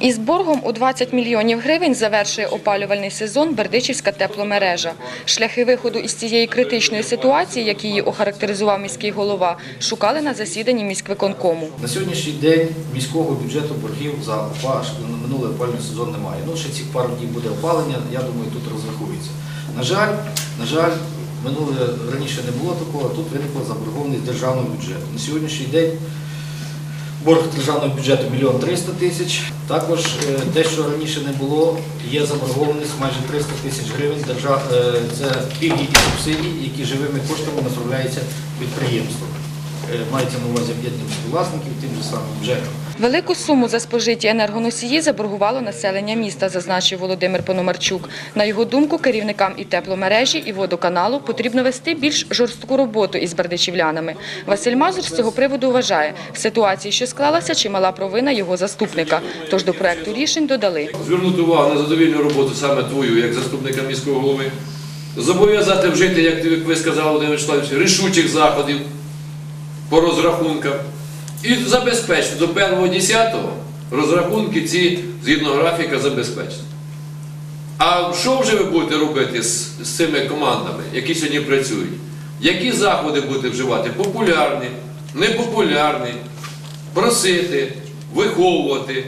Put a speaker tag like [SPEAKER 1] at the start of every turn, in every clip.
[SPEAKER 1] Із боргом у 20 мільйонів гривень завершує опалювальний сезон Бердичівська тепломережа. Шляхи виходу із цієї критичної ситуації, як її охарактеризував міський голова, шукали на засіданні міськвиконкому.
[SPEAKER 2] На сьогоднішній день міського бюджету боргів за ОПА на минулий опалювальний сезон немає. Ну, ще цих пару днів буде опалення, я думаю, тут розрахується. На жаль, на жаль, минуле раніше не було такого, тут виникла заборгованість державного бюджету. На сьогоднішній день борг державного бюджету 1 мільйон 300 тисяч. Також е, те, що раніше не було, є заборгованість майже 300 тисяч гривень. Е, Це пільги і субсидії, які живими коштами направляються підприємствам. Е, Мається на увазі об'єднання співвласників, тим же самим ЖЕКом.
[SPEAKER 1] Велику суму за спожиті енергоносії заборгувало населення міста, зазначив Володимир Пономарчук. На його думку, керівникам і тепломережі, і водоканалу потрібно вести більш жорстку роботу із бердичівлянами. Василь Мазур з цього приводу вважає, в ситуації, що склалася, чимала провина його заступника. Тож до проекту рішень додали.
[SPEAKER 3] звернути увагу на задовільну роботу саме твою, як заступника міського голови, зобов'язати вжити, як ти- як ви сказали, Володимир Вячеславович, рішучих заходів по розрахункам і забезпечити до 1.10 розрахунки ці згідно графіка забезпечити. А що вже ви будете робити з, з цими командами, які сьогодні працюють? Які заходи будете вживати? Популярні, непопулярні, просити, виховувати,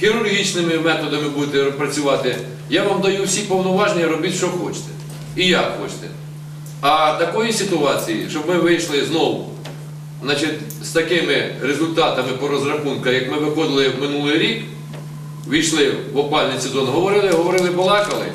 [SPEAKER 3] хірургічними методами будете працювати. Я вам даю всі повноваження, робіть, що хочете. І як хочете. А такої ситуації, щоб ми вийшли знову значить, з такими результатами по розрахунках, як ми виходили в минулий рік, війшли в опальний сезон, говорили, говорили, балакали,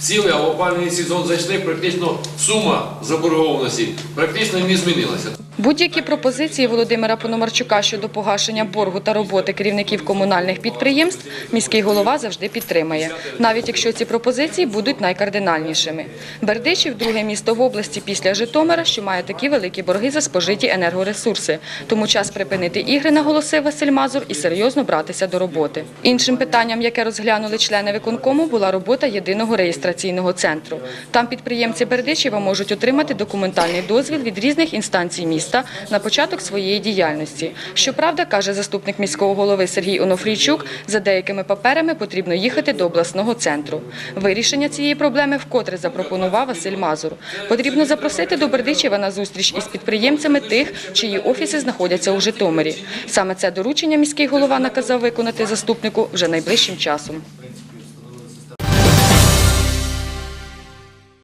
[SPEAKER 3] сіли, а в опальний сезон зайшли, практично сума заборгованості практично не змінилася.
[SPEAKER 1] Будь-які пропозиції Володимира Пономарчука щодо погашення боргу та роботи керівників комунальних підприємств міський голова завжди підтримає, навіть якщо ці пропозиції будуть найкардинальнішими. Бердичів – друге місто в області після Житомира, що має такі великі борги за спожиті енергоресурси. Тому час припинити ігри, наголосив Василь Мазур, і серйозно братися до роботи. Іншим питанням, яке розглянули члени виконкому, була робота єдиного реєстраційного центру. Там підприємці Бердичева можуть отримати документальний дозвіл від різних інстанцій міста на початок своєї діяльності. Щоправда, каже заступник міського голови Сергій Онофрійчук, за деякими паперами потрібно їхати до обласного центру. Вирішення цієї проблеми вкотре запропонував Василь Мазур. Потрібно запросити до Бердичева на зустріч із підприємцями тих, чиї офіси знаходяться у Житомирі. Саме це доручення міський голова наказав виконати заступнику вже найближчим часом.